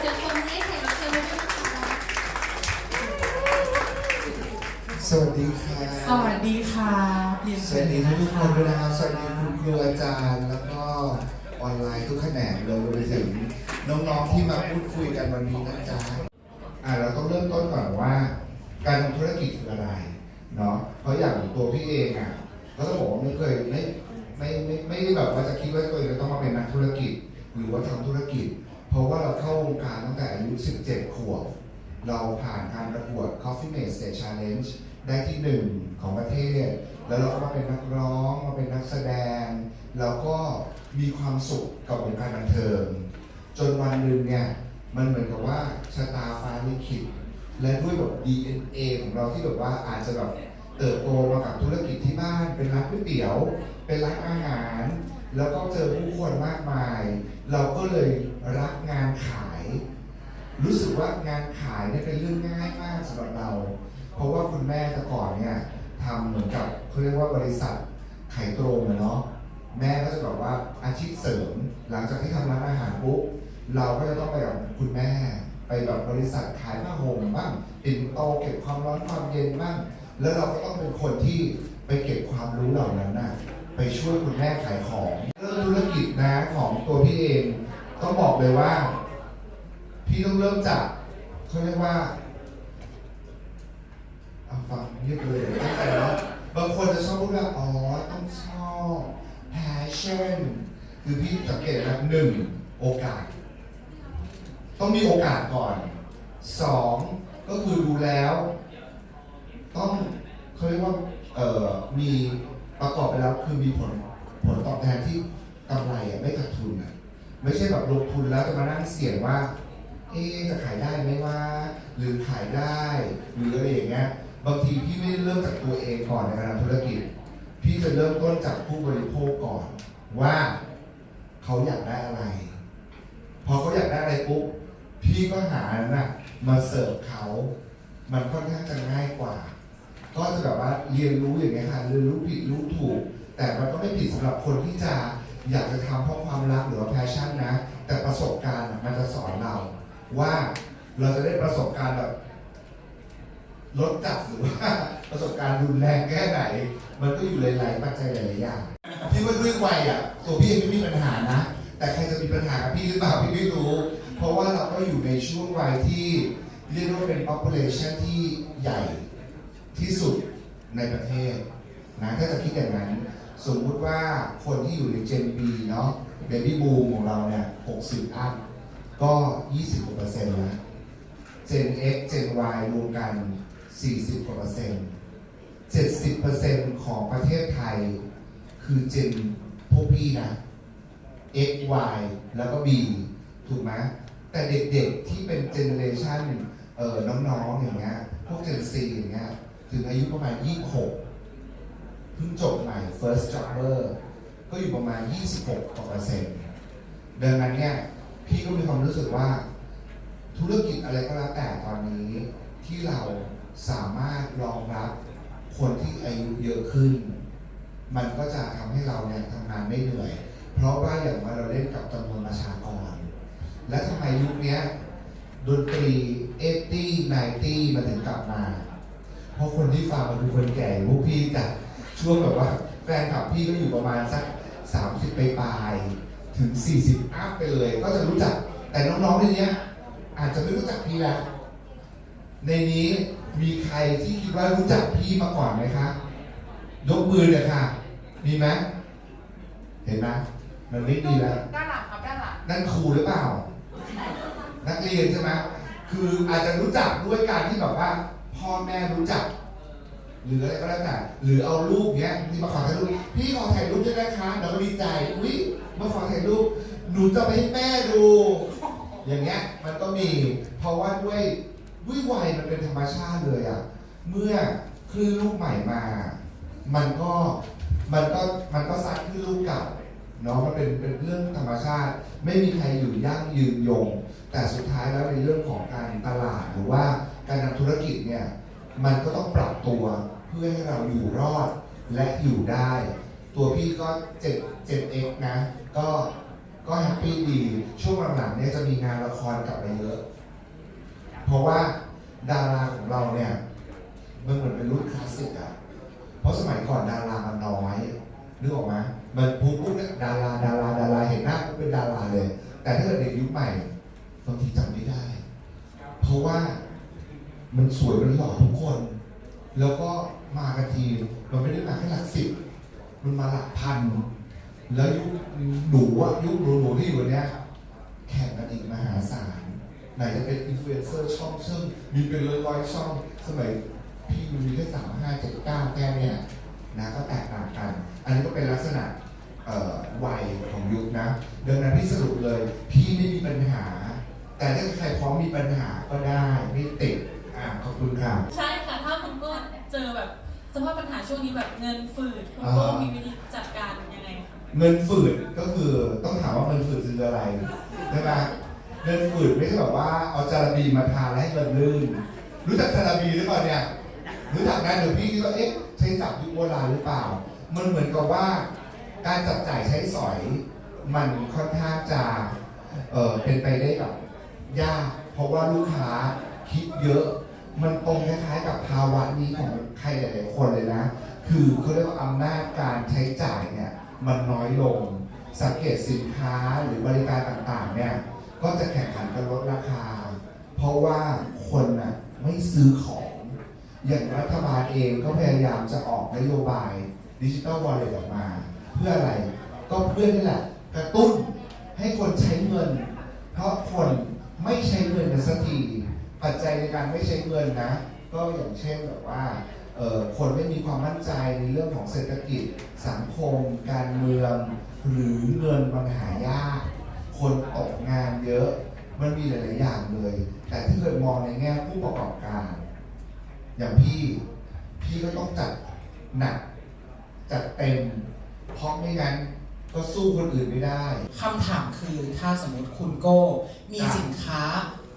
เสียงปรบมือให้แขกรับเชิญด้วยนะคะสวัสดีค่ะ สวัสดีค่ะเรียนสเชิวัญสดีทุกคนด้วยนะครับ สวัสดีคุณครูอาจารย์ แล้วก็ออนไลน์ทุกแขนงเลยรวมไปถึงน้องๆที่มาพูดคุยกันวันนี้นะจ๊ะอ่าเราต้องเริ่มต้นก่อนว่า การทำธุรกิจคืออะไรเนาะเพราะอย่างตัวพี่เองอะก็ต้องบอกว่าไม่เคยไม่ไม่ไม่ไม่ได้แบบว่าจะคิดว่าตัวเองจะต้องมาเป็นนักธุรกิจ หรือว่าทำธุรกิจ เพราะว่าเราเข้าวงการตั้งแต่อายุ 17 ขวบ เราผ่านการประกวด Coffee Mate State Challenge ได้ที่หนึ่งของประเทศ แล้วเราก็มาเป็นนักร้องมาเป็นนักแสดง แล้วก็มีความสุขกับวงการบันเทิง จนวันหนึ่งเนี่ยมันเหมือนกับว่าชะตาฟ้าลิขิตและด้วยแบบ DNA ของเราที่แบบว่าอาจจะแบบเติบโตมากับธุรกิจที่บ้าน เป็นร้านก๋วยเตี๋ยว เป็นร้านอาหาร แล้วก็เจอผู้คนมากมาย เราก็เลยรักงานขาย รู้สึกว่างานขายเนี่ยเป็นเรื่องง่ายมากสำหรับเรา เพราะว่าคุณแม่แต่ก่อนเนี่ยทำเหมือนกับเขาเรียกว่าบริษัทขายตรงอะเนาะแม่ก็จะบอกว่าอาชีพเสริม หลังจากที่ทำร้านอาหารปุ๊บเราก็จะต้องไปกับคุณแม่ ไปแบบบริษัทขายผ้าห่มบ้างปิ่นโตเก็บความร้อนความเย็นบ้างแล้วเราก็ต้องเป็นคนที่ไปเก็บความรู้เหล่านั้นน่ะ ไปช่วยคุณแม่ขายของเรื่องธุรกิจนะของตัวพี่เองต้องบอกเลยว่า พี่ต้องเริ่มจากเขาเรียกว่าเอาฟังเรียบเลยตั้งแต่แล้วบางคนจะชอบพูดว่าอ๋อต้องชอบ passion คือพี่สังเกตนะหนึ่งโอกาส ต้องมีโอกาสก่อนสองก็คือดูแล้ว ต้องเขาเรียกว่าเออมี ประกอบไปแล้วคือมีผลผลตอบแทนที่กำไรอะไม่ขาดทุนอะไม่ใช่แบบลงทุนแล้วจะมานั่งเสี่ยงว่า เอ๊จะขายได้ไหมว่า หรือขายได้ หรืออะไรอย่างเงี้ยบางทีพี่ไม่ได้เริ่มจากตัวเองก่อนในการทำธุรกิจ พี่จะเริ่มต้นจากผู้บริโภคก่อนว่าเขาอยากได้อะไร พอเขาอยากได้อะไรปุ๊บพี่ก็หาน่ะมาเสิร์ฟเขา มันค่อนข้างจะง่ายกว่า ก็จะแบบว่าเรียนรู้อย่างเงี้ยค่ะเรียนรู้ผิดรู้ถูก แต่มันก็ไม่ผิดสำหรับคนที่จะอยากจะทำเพราะความรักหรือว่าแพชชั่นนะ แต่ประสบการณ์มันจะสอนเรา ว่าเราจะได้ประสบการณ์แบบลดจัดหรือว่าประสบการณ์รุนแรงแค่ไหน มันก็อยู่หลายๆปัจจัยหลายๆอย่างพี่ว่าด้วยวัยอะตัวพี่เองไม่มีปัญหานะ แต่ใครจะมีปัญหากับพี่หรือเปล่าพี่ไม่รู้ เพราะว่าเราก็อยู่ในช่วงวัยที่เรียกว่าเป็น population ที่ใหญ่ ที่สุดในประเทศนะถ้าจะคิดอย่างนั้น สมมุติว่าคนที่อยู่ใน Gen B เนาะ Baby Boom ของเราเนี่ย 60 อัพ ก็ 20กว่าเปอร์เซ็นต์แล้ว Gen X Gen Y รวมกัน 40กว่าเปอร์เซ็นต์70เปอร์เซ็นต์ของประเทศไทย คือ Gen พวกพี่นะ X Y แล้วก็ B ถูกไหมแต่เด็กๆที่เป็นเจเนเรชันเอ่อน้องๆอย่างเงี้ยพวก Gen C อย่างเงี้ย ถึงอายุประมาณ 26 เพิ่งจบใหม่ first jobber ก็อยู่ประมาณ 26กว่าเปอร์เซ็นต์ดังนั้นเนี่ยพี่ก็มีความรู้สึกว่า ธุรกิจอะไรก็แล้วแต่ตอนนี้ที่เราสามารถรองรับคนที่อายุเยอะขึ้น มันก็จะทำให้เราเนี่ยทำงานไม่เหนื่อย เพราะว่าอย่างว่าเราเล่นกับจำนวนประชากร และทำไมยุคเนี้ยดนตรีเอตี้ไนตี้มันถึงกลับมา เพราะคนที่ฟังมันคือคนแก่พวกพี่แต่ช่วงแบบว่าแฟนคลับพี่ก็อยู่ประมาณสัก 30 ไปปลายๆถึง 40อัพไปเลย ก็จะรู้จักแต่น้องๆในเนี้ย อาจจะไม่รู้จักพี่แล้วในนี้มีใครที่คิดว่ารู้จักพี่มาก่อนไหมคะยกมือเลยค่ะ มีไหมเห็นไหมมันไม่ดีแล้ว ด้านหลังครับด้านหลังนั่นครูหรือเปล่า นักเรียนใช่ไหมคืออาจจะรู้จักด้วยการที่แบบว่า พ่อแม่รู้จัก หรืออะไรก็แล้วแต่หรือเอารูปเนี้ยที่มาขอถ่ายรูปพี่ขอถ่ายรูปด้วยนะคะเราก็ดีใจอุ้ยมาขอถ่ายรูปหนูจะไปให้แม่ดู อย่างเงี้ยมันก็มีเพราะว่าด้วยด้วยวัยมันเป็นธรรมชาติเลยอะเมื่อคลื่นลูกใหม่มา มันก็มันก็มันก็ซัดคลื่นลูกเก่าเนาะมันเป็นเป็นเรื่องธรรมชาติ ไม่มีใครอยู่ยั่งยืนยง แต่สุดท้ายแล้วในเรื่องของการตลาดหรือว่า การทำธุรกิจเนี่ยมันก็ต้องปรับตัวเพื่อให้เราอยู่รอดและอยู่ได้ ตัวพี่ก็เจ็ดเจ็ดเอกนะก็ก็แฮปปี้ดีช่วงหลังๆเนี่ยจะมีงานละครกลับมาเยอะ เพราะว่าดาราของเราเนี่ยมันเหมือนเป็นรุ่นคลาสสิกอะเพราะสมัยก่อนดารามันน้อยนึกออกไหมมันปุ๊บปุ๊บเนี่ยดาราดาราดาราเห็นหน้าก็เป็นดาราเลย แต่ถ้าเกิดเด็กยุคใหม่บางทีจำไม่ได้ เพราะว่า มันสวยมันหล่อทุกคน แล้วก็มากันทีมันไม่ได้มาแค่หลักสิบมันมาหลักพัน แล้วยุคหนูอะยุคหนูหนูที่อยู่เนี้ยแข่งกันอีกมหาศาลไหนจะเป็นอินฟลูเอนเซอร์ช่องซึ่งมีเป็นร้อยร้อยๆช่องสมัยพี่มันมีแค่สามห้าเจ็ดเก้าแค่เนี่ยนะก็แตกต่างกัน อันนี้ก็เป็นลักษณะวัยของยุคนะดังนั้นพี่สรุปเลย พี่ไม่มีปัญหา แต่ถ้าใครพร้อมมีปัญหาก็ได้ไม่ติด อ่าขอบคุณค่ะ ใช่ค่ะ ถ้าคุณก็เจอแบบสภาพปัญหาช่วงนี้แบบเงินฝืดคุณก็มีวิธีจัดการยังไงคะเงินฝืดก็คือต้องถามว่าเงินฝืดคืออะไรใช่ไหมเงินฝืดไม่ใช่แบบว่าเอาจาระบีมาทาแล้วให้เงินลื่น รู้จักจาระบีหรือเปล่าเนี่ยรู้จักนะเดี๋ยวพี่คิดว่าเอ๊ะใช้ศัพท์ยุคโบราณหรือเปล่า มันเหมือนกับว่า การจับจ่ายใช้สอย มันค่อนข้างจะเออเป็นไปได้แบบยากเพราะว่าลูกค้าคิดเยอะ มันตรงคล้ายๆกับภาวะนี้ของใครหลายๆคนเลยนะ คือเขาเรียกว่าอำนาจการใช้จ่ายเนี่ยมันน้อยลง สังเกตสินค้าหรือบริการต่างๆเนี่ยก็จะแข่งขันกันลดราคา เพราะว่าคนน่ะไม่ซื้อของ อย่างรัฐบาลเองก็พยายามจะออกนโยบายดิจิ t a ลวอลเล็ตออกมา เพื่ออะไรก็เพื่อนี่แหละกระตุ้นให้คนใช้เงิน เพราะคนไม่ใช้เงินกันสักที ปัจจัยในการไม่ใช้เงินนะ ก็อย่างเช่นแบบว่าคนไม่มีความมั่นใจในเรื่องของเศรษฐกิจ สังคม การเมือง หรือเงินมันหายาก คนตกงานเยอะ มันมีหลาย ๆ อย่างเลย แต่ถ้าเกิดมองในแง่ผู้ประกอบการ อย่างพี่ พี่ก็ต้องจัดหนัก จัดเต็ม เพราะไม่งั้นก็สู้คนอื่นไม่ได้ คำถามคือถ้าสมมติคุณโก้มีสินค้า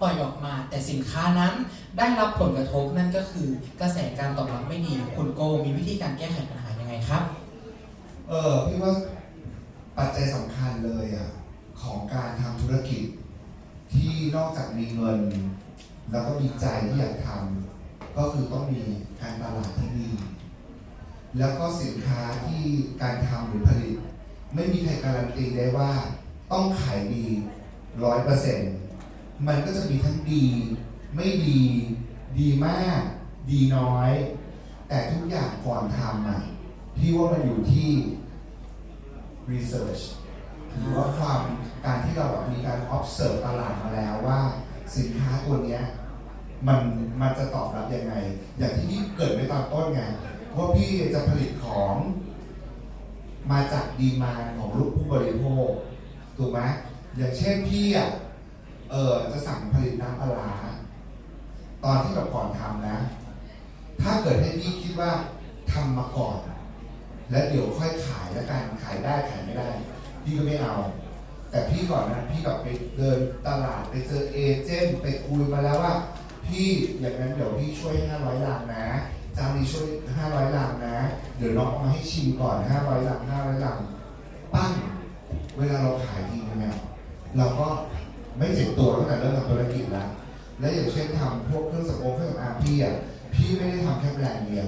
ปล่อยออกมา แต่สินค้านั้นได้รับผลกระทบนั่นก็คือกระแสการตอบรับไม่ดีคุณโก้มีวิธีการแก้ไขปัญหายังไงครับ เออพี่ว่าปัจจัยสำคัญเลยอะของการทำธุรกิจ ที่นอกจากมีเงิน แล้วก็มีใจที่อยากทำก็คือต้องมีการตลาดที่ดี แล้วก็สินค้าที่การทำหรือผลิต ไม่มีใครการันตีได้ว่าต้องขายดีร้อยเปอร์เซ็นต์ มันก็จะมีทั้งดี ไม่ดี ดีมาก ดีน้อย แต่ทุกอย่างก่อนทำอะพี่ว่ามันอยู่ที่ research หรือว่าความการที่เราแบบมีการ observe ตลาดมาแล้วว่า สินค้าตัวเนี้ยมันมันจะตอบรับยังไง อย่างที่พี่เกิดไว้ตอนต้นไงว่าพี่จะผลิตของ มาจากดีมานของลูกผู้บริโภคถูกไหมอย่างเช่นพี่อะ เออจะสั่งผลิตน้ำปลาตอนที่แบบก่อนทำนะ ถ้าเกิดให้พี่คิดว่าทำมาก่อน แล้วเดี๋ยวค่อยขายแล้วกันขายได้ขายไม่ได้ พี่ก็ไม่เอา แต่พี่ก่อนนะพี่แบบไปเดินตลาดไปเจอเอเจนต์ไปคุยมาแล้วว่า พี่อย่างนั้นเดี๋ยวพี่ช่วย500ลังนะจานี้ช่วย500ลังนะ เดี๋ยวน้องมาให้ชิมก่อน500ลัง500ลังปั้งเวลาเราขายทีเนี่ยเราก็ไม่เจ็บตัวตั้งแต่เริ่มทำธุรกิจ แล้วและอย่างเช่นทำพวกเครื่องสำอางเครื่องสำอางพี่อะพี่ไม่ได้ทำแค่แบรนด์เดียว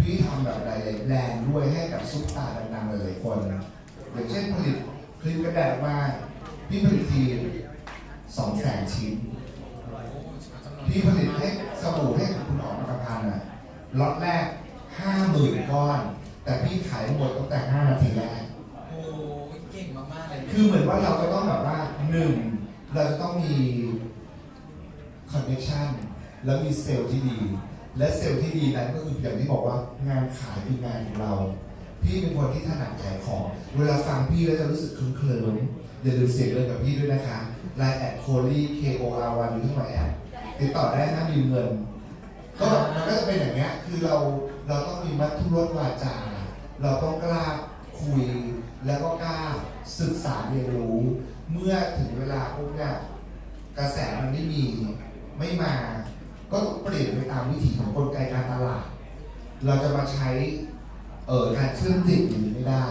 พี่ทำแบบหลายๆแบรนด์ด้วยให้กับซุปตาดังๆหลายๆคน อย่างเช่นผลิตครีมกระแดดออกมาพี่ผลิตทีสองแสนชิ้น พี่ผลิตให้สบู่ให้กับคุณหมอมากพันธ์อะล็อตแรกห้าหมื่นก้อน แต่พี่ขายหมดตั้งแต่ห้านาทีแรกโอ้ยเก่งมากๆเลย คือเหมือนว่าเราจะต้องแบบว่าหนึ่งเราจะต้องมี คอนเนคชันแล้วมีเซลล์ที่ดี และเซลล์ที่ดีนั้นก็คืออย่างที่บอกว่างานขายคืองานของเรา พี่เป็นคนที่ถนัดขายของ เวลาฟังพี่แล้วจะรู้สึกเคลิ้มๆอย่าลืมเสียงเลยกับพี่ด้วยนะคะไลน์แอดโคลี่ K O R Y หรือที่หมายแอดติดต่อได้นะมีเงิน ก็มันก็จะเป็นอย่างเงี้ยคือเราเราต้องมีมัธยมวาจา เราต้องกล้าคุยแล้วก็กล้าศึกษาเรียนรู้ เมื่อถึงเวลาปุ๊บเนี่ยกระแสมันไม่มี ไม่มา ก็ต้องเปลี่ยนไปตามวิถีของกลไกการตลาด เราจะมาใช้เอ่อการเชื่อมจิตอย่างนี้ไม่ได้